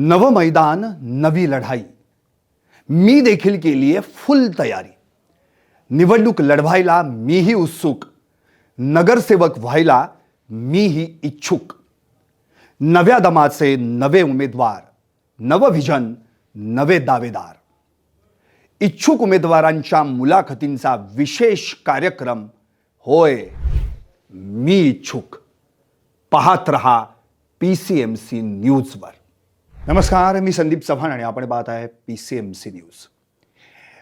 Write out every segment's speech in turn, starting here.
नवं मैदान नवी लढाई. मी देखील केली आहे फुल तयारी. निवडणूक लढवायला मीही उत्सुक. नगरसेवक व्हायला मीही इच्छुक. नव्या दमाचे नवे उमेदवार नवं व्हिजन नवे दावेदार. इच्छुक उमेदवारांच्या मुलाखतींचा विशेष कार्यक्रम होय मी इच्छुक. पाहत रहा पी सी एम सी न्यूजवर नमस्कार मी संदीप चव्हाण आणि आपण पाहत आहे P C M C news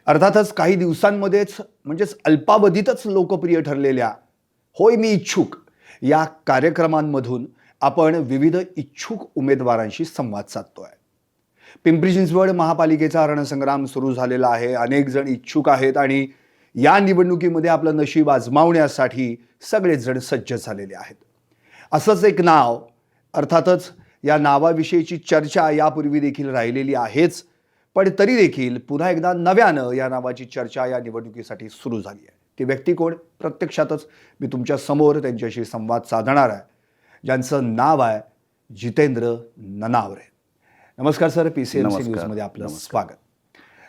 अर्थातच काही दिवसांमध्येच म्हणजेच अल्पावधीतच लोकप्रिय ठरलेल्या होय मी इच्छुक या कार्यक्रमांमधून आपण विविध इच्छुक उमेदवारांशी संवाद साधतोय. पिंपरी चिंचवड महापालिकेचा रणसंग्राम सुरू झालेला आहे. अनेक जण इच्छुक आहेत आणि या निवडणुकीमध्ये आपलं नशीब आजमावण्यासाठी सगळेच जण सज्ज झालेले आहेत. असंच एक नाव अर्थातच या नावाविषयीची चर्चा यापूर्वी देखील राहिलेली आहेच पण तरी देखील पुन्हा एकदा नव्यानं या नावाची चर्चा या निवडणुकीसाठी सुरू झाली आहे. ती व्यक्ती कोण? प्रत्यक्षातच मी तुमच्यासमोर त्यांच्याशी संवाद साधणार आहे ज्यांचं नाव आहे जितेंद्र ननावरे. नमस्कार sir P C M C. न्यूजमध्ये आपलं स्वागत.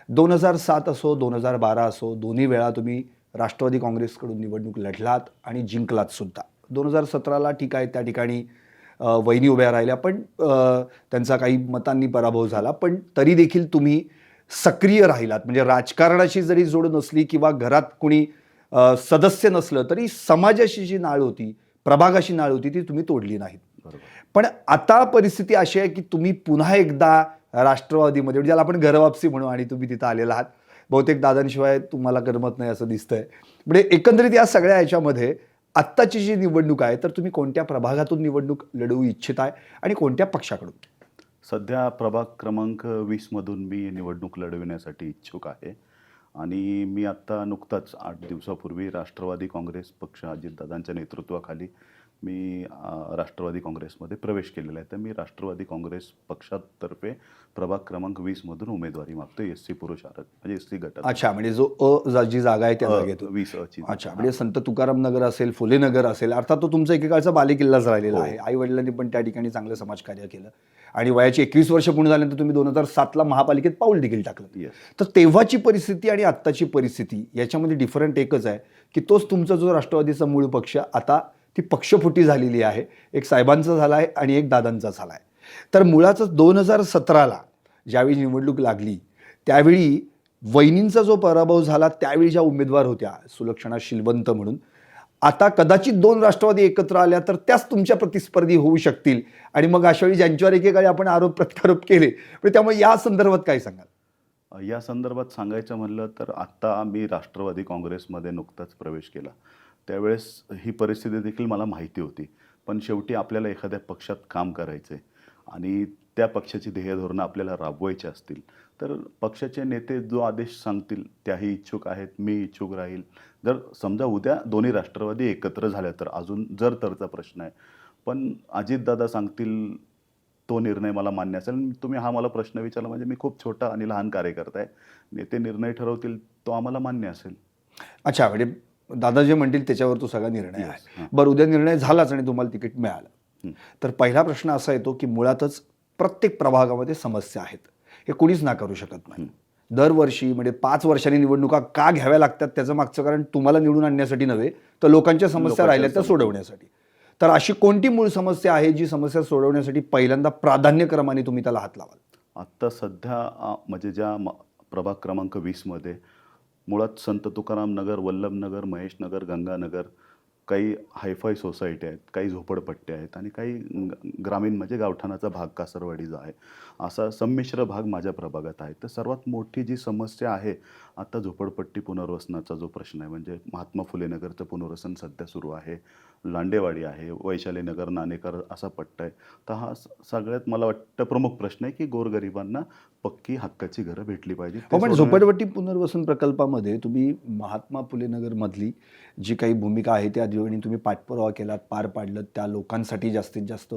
दोन हजार सात असो दोन हजार बारा असो दोन्ही वेळा तुम्ही राष्ट्रवादी काँग्रेसकडून निवडणूक लढलात आणि जिंकलात सुद्धा. दोन हजार सतराला ठीक आहे त्या ठिकाणी वहिनी उभ्या राहिल्या. पण त्यांचा काही मतांनी पराभव झाला. पण तरी देखील तुम्ही सक्रिय राहिलात. म्हणजे राजकारणाशी जरी जोड नसली किंवा घरात कोणी सदस्य नसलं तरी समाजाशी जी नाळ होती प्रभागाशी नाळ होती ती तुम्ही तोडली नाहीत. पण आता परिस्थिती अशी आहे की तुम्ही पुन्हा एकदा राष्ट्रवादीमध्ये म्हणजे ज्याला आपण घरवापसी म्हणू आणि तुम्ही तिथं आलेला आहात. बहुतेक दादांशिवाय तुम्हाला करमत नाही असं दिसतंय. म्हणजे एकंदरीत या सगळ्या याच्यामध्ये आत्ताची जी निवडणूक आहे तर तुम्ही कोणत्या प्रभागातून निवडणूक लढवू इच्छित आहे आणि कोणत्या पक्षाकडून? सध्या प्रभाग क्रमांक वीसमधून मी निवडणूक लढविण्यासाठी इच्छुक आहे. आणि मी आत्ता नुकताच आठ दिवसापूर्वी राष्ट्रवादी काँग्रेस पक्ष अजितदादांच्या नेतृत्वाखाली मी राष्ट्रवादी काँग्रेसमध्ये प्रवेश केलेला आहे. तर मी राष्ट्रवादी काँग्रेस पक्षातर्फे प्रभाग क्रमांक वीसमधून उमेदवारी मागतो एस सी पुरुष आरक्षण म्हणजे एस सी गटात. अच्छा म्हणजे जो अ जा- जागा आहे त्या जागेतून वीस अची अच्छा म्हणजे संत तुकाराम नगर असेल फुले नगर असेल अर्थात तो तुमचा एकेकाळचा बालेकिल्लाच राहिलेला हो. आहे. आई वडिलांनी पण त्या ठिकाणी चांगलं समाजकार्य केलं. आणि वयाची एकवीस वर्ष पूर्ण झाल्यानंतर तुम्ही दोन हजार सातला महापालिकेत पाऊल देखील टाकलं. तर तेव्हाची परिस्थिती आणि आत्ताची परिस्थिती याच्यामध्ये डिफरंट एकच आहे की तोच तुमचा जो राष्ट्रवादीचा मूळ पक्ष आता ती पक्षफुटी झालेली आहे. एक साहेबांचा झाला आहे आणि एक दादांचा झाला आहे. तर मुळातच दोन हजार सतराला ज्यावेळी निवडणूक लागली त्यावेळी वहिनींचा जो पराभव झाला त्यावेळी ज्या उमेदवार होत्या सुलक्षणा शिलवंत म्हणून आता कदाचित दोन राष्ट्रवादी एकत्र आल्या तर त्याच तुमच्या प्रतिस्पर्धी होऊ शकतील. आणि मग अशावेळी ज्यांच्यावर एकेकाळी आपण आरोप प्रत्यारोप केले पण त्यामुळे या संदर्भात काय सांगाल? या संदर्भात सांगायचं म्हणलं तर आत्ता मी राष्ट्रवादी काँग्रेसमध्ये नुकताच प्रवेश केला. त्यावेळेस ही परिस्थिती देखील मला माहिती होती. पण शेवटी आपल्याला एखाद्या पक्षात काम करायचं आहे आणि त्या पक्षाची ध्येय धोरणं आपल्याला राबवायची असतील तर पक्षाचे नेते जो आदेश सांगतील त्याही इच्छुक आहेत मी इच्छुक राहील. जर समजा उद्या दोन्ही राष्ट्रवादी एकत्र झाल्या तर अजून जर तरचा प्रश्न आहे. पण अजितदादा सांगतील तो निर्णय मला मान्य असेल. तुम्ही हा मला प्रश्न विचारला म्हणजे मी खूप छोटा आणि लहान कार्यकर्ता आहे. नेते निर्णय ठरवतील तो आम्हाला मान्य असेल. अच्छा म्हणजे दादा जे म्हणतील त्याच्यावर तो सगळा निर्णय आहे. बरं उद्या निर्णय झालाच आणि तुम्हाला तिकीट मिळालं. तर पहिला प्रश्न असा येतो की मुळातच प्रत्येक प्रभागामध्ये समस्या आहेत. हे कुणीच नाकारू शकत नाही. दरवर्षी म्हणजे पाच वर्षांनी निवडणुका का घ्याव्या लागतात त्याचं मागचं कारण तुम्हाला निवडून आणण्यासाठी नव्हे तर लोकांच्या समस्या राहिल्या त्या. सोडवण्यासाठी. तर अशी कोणती मूळ समस्या आहे जी समस्या सोडवण्यासाठी पहिल्यांदा प्राधान्यक्रमाने तुम्ही त्याला हात लावाल? आत्ता सध्या म्हणजे ज्या म- प्रभाग क्रमांक वीसमध्ये मुळात संत तुकाराम नगर वल्लभनगर महेशनगर गंगानगर काही हायफाय सोसायटी आहेत काही झोपडपट्ट्या आहेत आणि काही ग्रामीण म्हणजे गावठाणाचा भाग कासरवाडीचा आहे असा संमिश्र भाग माझ्या प्रभागात आहे. तर सर्वात मोठी जी समस्या आहे आता झोपडपट्टी पुनर्वसनाचा जो प्रश्न आहे म्हणजे महात्मा फुले नगरचं पुनर्वसन सध्या सुरू आहे लांडेवाडी आहे वैशाली नगर नाणेकर असा पट्टा आहे. तर हा सगळ्यात मला वाटतं प्रमुख प्रश्न आहे की गोरगरिबांना पक्की हक्काची घरं भेटली पाहिजे हो पण झोपडपट्टी पुनर्वसन प्रकल्पामध्ये तुम्ही महात्मा फुले नगर मधली जी काही भूमिका आहे त्या आणि तुम्ही पाठपुरावा केलात पार पाडलं त्या लोकांसाठी जास्तीत जास्त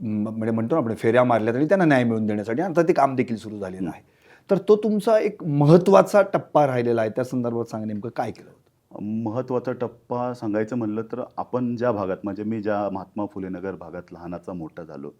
म्हणजे म्हणतो ना आपण फेऱ्या मारल्यात आणि त्यांना न्याय मिळवून देण्यासाठी आता ते काम देखील सुरू झालेलं आहे. तर तो तुमचा एक महत्त्वाचा टप्पा राहिलेला आहे त्या संदर्भात सांगा नेमकं काय केलं होतं? महत्त्वाचा टप्पा सांगायचं म्हणलं तर आपण ज्या भागात म्हणजे मी ज्या महात्मा फुले नगर भागात लहानाचा मोठा झालो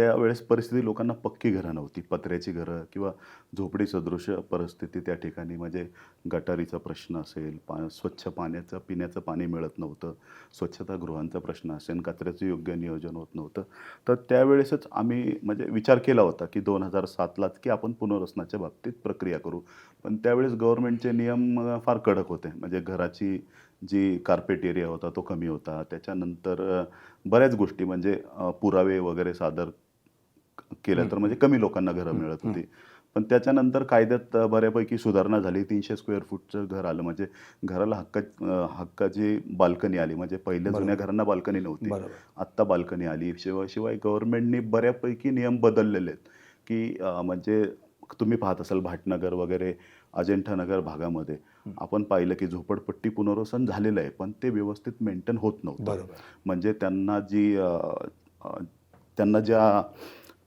त्यावेळेस परिस्थिती लोकांना पक्की घरं नव्हती. पत्र्याची घरं किंवा झोपडी सदृश परिस्थिती त्या ठिकाणी म्हणजे गटारीचा प्रश्न असेल पा स्वच्छ पाण्याचं पिण्याचं पाणी मिळत नव्हतं. स्वच्छतागृहांचा प्रश्न असेल कचऱ्याचं योग्य नियोजन होत नव्हतं. तर त्यावेळेसच आम्ही म्हणजे विचार केला होता की दोन हजार सातलाच की आपण पुनर्वसनाच्या बाबतीत प्रक्रिया करू. पण त्यावेळेस गव्हर्नमेंटचे नियम फार कडक होते. म्हणजे घराची जी कार्पेट एरिया होता तो कमी होता. त्याच्यानंतर बऱ्याच गोष्टी म्हणजे पुरावे वगैरे सादर केल्या तर म्हणजे कमी लोकांना घरं मिळत होती. पण त्याच्यानंतर कायद्यात बऱ्यापैकी सुधारणा झाली. तीनशे स्क्वेअर फूटचं घर आलं. म्हणजे घराला हक्क हक्काची बाल्कनी आली. म्हणजे पहिल्या जुन्या घरांना बाल्कनी नव्हती. आत्ता बाल्कनी आली. शिवाय शिवाय गव्हर्नमेंटने बऱ्यापैकी नियम बदललेले आहेत. की म्हणजे तुम्ही पाहत असाल भाटनगर वगैरे अजिंठा नगर भागामध्ये. आपण पाहिलं की झोपडपट्टी पुनर्वसन झालेलं आहे. पण ते व्यवस्थित मेंटेन होत नव्हतं. म्हणजे त्यांना जी त्यांना ज्या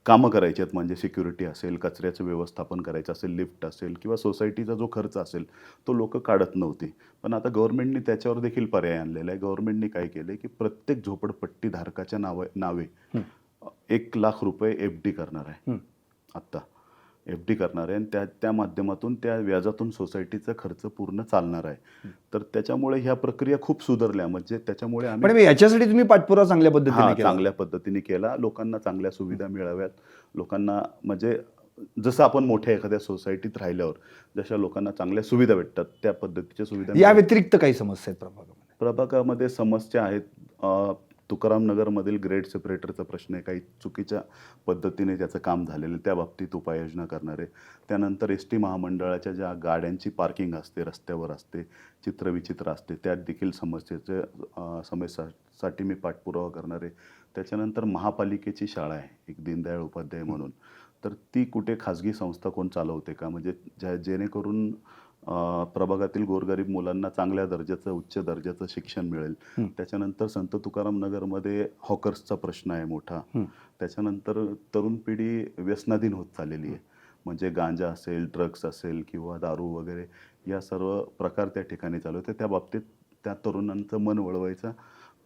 कामं करायची आहेत म्हणजे सिक्युरिटी असेल कचऱ्याचं व्यवस्थापन करायचं असेल लिफ्ट असेल किंवा सोसायटीचा जो खर्च असेल तो लोक काढत नव्हती. पण आता गव्हर्नमेंटने त्याच्यावर देखील पर्याय आणलेला आहे. गव्हर्नमेंटने काय केलं की प्रत्येक झोपडपट्टी धारकाच्या नावे नावे एक लाख रुपये एफ डी करणार आहे. आत्ता. एफ डी करणार आहे आणि त्या त्या माध्यमातून त्या व्याजातून सोसायटीचा खर्च पूर्ण चालणार आहे. तर त्याच्यामुळे ह्या प्रक्रिया खूप सुधारल्या. म्हणजे त्याच्यामुळे आम्ही याच्यासाठी तुम्ही पाठपुरावा चांगल्या पद्धतीने चांगल्या पद्धतीने केला. लोकांना चांगल्या सुविधा मिळाव्यात. लोकांना म्हणजे जसं आपण मोठ्या एखाद्या सोसायटीत राहिल्यावर जशा लोकांना चांगल्या सुविधा भेटतात त्या पद्धतीच्या सुविधा या. व्यतिरिक्त काही समस्या आहेत प्रभागामध्ये? प्रभागामध्ये समस्या आहेत. तुकाराम नगरमधील ग्रेड सेपरेटरचा प्रश्न आहे. काही चुकीच्या पद्धतीने त्याचं काम झालेलं आहे. त्या बाबतीत उपाययोजना करणारे त्यानंतर एस टी महामंडळाच्या ज्या गाड्यांची पार्किंग असते रस्त्यावर असते चित्रविचित्र असते त्यात देखील समस्येचे समस्यासाठी मी पाठपुरावा करणारे त्याच्यानंतर महापालिकेची शाळा आहे एक दीनदयाळ उपाध्याय म्हणून. तर ती कुठे खाजगी संस्था कोण चालवते का? म्हणजे ज्या जेणेकरून प्रभागातील गोरगरीब मुलांना चांगल्या दर्जाचं उच्च दर्जाचं शिक्षण मिळेल हं. त्याच्यानंतर संत तुकाराम नगरमध्ये हॉकर्सचा प्रश्न आहे मोठा हं. त्याच्यानंतर तरुण पिढी व्यसनाधीन होत चाललेली आहे म्हणजे गांजा असेल ड्रग्स असेल किंवा दारू वगैरे या सर्व प्रकार त्या ठिकाणी चालू होते त्या बाबतीत त्या तरुणांचं मन वळवायचा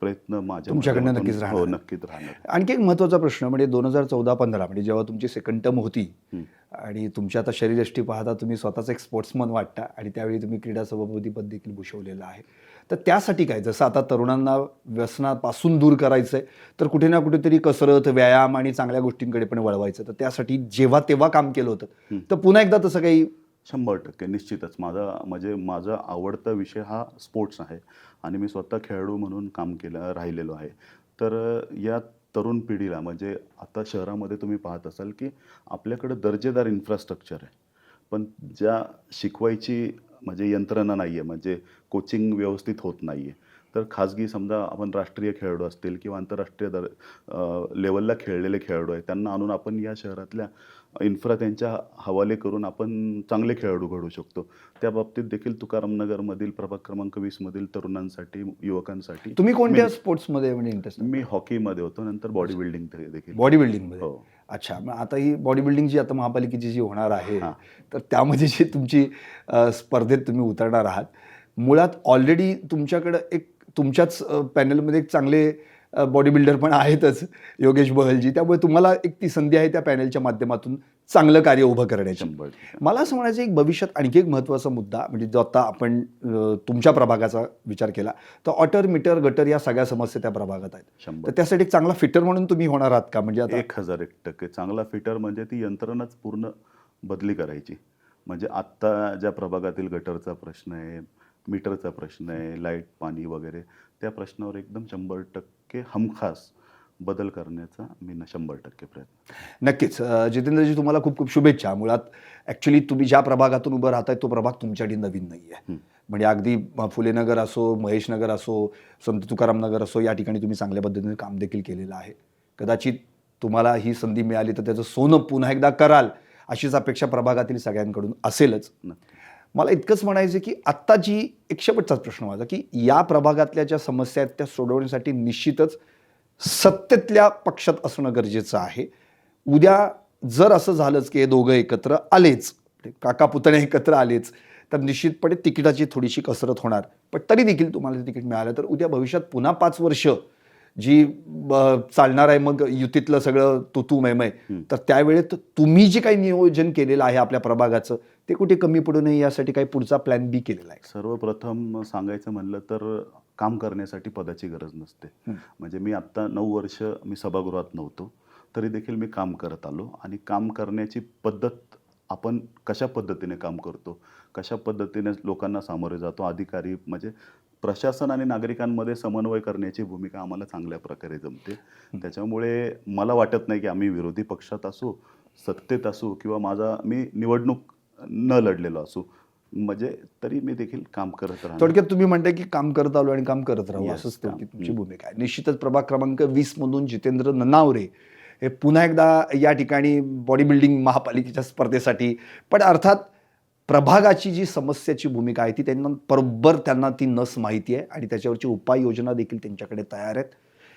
प्रयत्न माझ्या तुमच्याकडनं नक्कीच हो राहणार. नक्कीच राहणार आणखी एक महत्त्वाचा प्रश्न म्हणजे दोन हजार चौदा पंधरा म्हणजे जेव्हा तुमची सेकंड टर्म होती हं. आणि तुमच्या आता शरीरयष्टी पाहता तुम्ही स्वतःच एक स्पोर्ट्समन वाटता आणि त्यावेळी तुम्ही क्रीडा सभापतीपद देखील भूषवलेलं आहे. तर त्यासाठी काय? जसं आता तरुणांना व्यसनापासून दूर करायचं आहे तर कुठे ना कुठेतरी कसरत व्यायाम आणि चांगल्या गोष्टींकडे पण वळवायचं. तर त्यासाठी जेव्हा तेव्हा काम केलं होतं. तर पुन्हा एकदा तसं काही शंभर टक्के निश्चितच. माझा म्हणजे माझा आवडता विषय हा स्पोर्ट्स आहे. आणि मी स्वतः खेळाडू म्हणून काम केलं राहिलेलो आहे. तर अ, या तरुण पिढीला म्हणजे आता शहरामध्ये तुम्ही पाहत असाल की आपल्याकडे दर्जेदार इन्फ्रास्ट्रक्चर आहे. पण ज्या शिकवायची म्हणजे यंत्रणा नाही आहे म्हणजे कोचिंग व्यवस्थित होत नाही आहे तर खाजगी समजा आपण राष्ट्रीय खेळाडू असतील किंवा आंतरराष्ट्रीय दर लेवलला खेळलेले खेळाडू आहेत त्यांना आणून आपण या शहरातल्या इन्फ्रा त्यांच्या हवाले करून आपण चांगले खेळाडू घडू शकतो त्या बाबतीत देखील तुकाराम नगरमधील प्रभाग क्रमांक वीसमधील तरुणांसाठी युवकांसाठी तुम्ही कोणत्या स्पोर्ट्समध्ये म्हणजे इंटरेस्ट मी हॉकीमध्ये होतो नंतर बॉडी बिल्डिंग देखील बॉडी बिल्डिंगमध्ये हो. अच्छा मग आता ही बॉडी बिल्डिंग जी आता महापालिकेची जी होणार आहे. तर त्यामध्ये जी तुमची स्पर्धेत तुम्ही उतरणार आहात मुळात ऑलरेडी तुमच्याकडं एक तुमच्याच पॅनलमध्ये एक चांगले बॉडी बिल्डर पण आहेतच योगेश बहलजी. त्यामुळे तुम्हाला एक ती संधी आहे त्या पॅनलच्या माध्यमातून चांगलं कार्य उभं करण्याची. शंभर मला असं म्हणायचं एक भविष्यात आणखी एक महत्त्वाचा मुद्दा म्हणजे जो आता आपण तुमच्या प्रभागाचा विचार केला तर ऑटर मीटर गटर या सगळ्या समस्या त्या प्रभागात आहेत. तर शंभर त्यासाठी एक चांगला फिटर म्हणून तुम्ही होणार आहात का? म्हणजे आता एक हजार एक टक्के. चांगला फिटर म्हणजे ती यंत्रणाच पूर्ण बदली करायची. म्हणजे आत्ता ज्या प्रभागातील गटरचा प्रश्न आहे मीटरचा प्रश्न आहे लाइट पाणी वगैरे त्या प्रश्नावर एकदम शंभर टक्के हमखास बदल करण्याचा मी न शंभर टक्के प्रयत्न नक्कीच. जितेंद्रजी तुम्हाला खूप खूप शुभेच्छा. मुळात ॲक्च्युली तुम्ही ज्या प्रभागातून उभं राहताय तो प्रभाग तुमच्यासाठी नवीन नाही आहे. म्हणजे अगदी फुलेनगर असो महेशनगर असो संत तुकाराम नगर असो या ठिकाणी तुम्ही चांगल्या पद्धतीने काम देखील केलेलं आहे. कदाचित तुम्हाला ही संधी मिळाली तर त्याचं सोनं पुन्हा एकदा कराल अशीच अपेक्षा प्रभागातील सगळ्यांकडून असेलच. नक्की. मला इतकंच म्हणायचं की आत्ता जी एक शेवटचाच प्रश्न माझा की या प्रभागातल्या ज्या समस्या आहेत त्या सोडवण्यासाठी निश्चितच सत्तेतल्या पक्षात असणं गरजेचं आहे. उद्या जर असं झालंच की हे दोघं एकत्र आलेच म्हणजे काका पुतणे एकत्र आलेच तर निश्चितपणे तिकिटाची थोडीशी कसरत होणार. पण तरी देखील तुम्हाला तिकीट मिळालं तर उद्या भविष्यात पुन्हा पाच वर्ष जी चालणार आहे मग युतीतलं सगळं तू तू मैमय तर त्यावेळेत तुम्ही जे काही नियोजन केलेलं आहे आपल्या प्रभागाचं ते कुठे कमी पडू नये यासाठी काही पुढचा प्लॅन बी केलेला आहे? सर्वप्रथम सांगायचं म्हणलं तर काम करण्यासाठी पदाची गरज नसते. म्हणजे मी आत्ता नऊ वर्ष मी सभागृहात नव्हतो तरी देखील मी काम करत आलो आणि काम करण्याची पद्धत आपण कशा पद्धतीने काम करतो कशा पद्धतीने लोकांना सामोरे जातो अधिकारी म्हणजे प्रशासन आणि नागरिकांमध्ये समन्वय करण्याची भूमिका आम्हाला चांगल्या प्रकारे जमते. त्याच्यामुळे मला वाटत नाही की आम्ही विरोधी पक्षात असू सत्तेत असू किंवा माझा मी निवडणूक न लढलेलो असू म्हणजे तरी मी देखील काम करत राहणार. थोडक्यात तुम्ही म्हणताय की काम करत आलो आणि काम करत राहू असंच तुमची भूमिका आहे. निश्चितच प्रभाग क्रमांक वीस मधून जितेंद्र ननावरे हे पुन्हा एकदा या ठिकाणी बॉडी बिल्डिंग महापालिकेच्या स्पर्धेसाठी पण अर्थात प्रभागाची जी समस्याची भूमिका आहे ती त्यांना बरोबर त्यांना ती नस माहिती आहे आणि त्याच्यावरची उपाययोजना देखील त्यांच्याकडे तयार आहेत.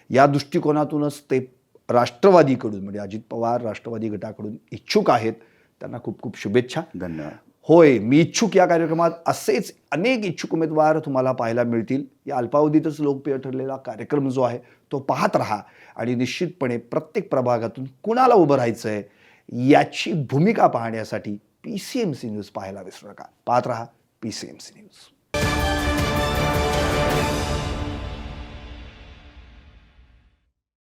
या दृष्टिकोनातूनच ते राष्ट्रवादीकडून म्हणजे अजित पवार राष्ट्रवादी गटाकडून इच्छुक आहेत. त्यांना खूप खूप शुभेच्छा. धन्यवाद. होय मी इच्छुक या कार्यक्रमात असेच अनेक इच्छुक उमेदवार तुम्हाला पाहायला मिळतील. या अल्पावधीतच लोकप्रिय ठरलेला कार्यक्रम जो आहे तो पाहत राहा आणि निश्चितपणे प्रत्येक प्रभागातून कुणाला उभं राहायचं आहे याची भूमिका पाहण्यासाठी P C M C news पाहायला विसरू नका. पाहत रहा P C M C news.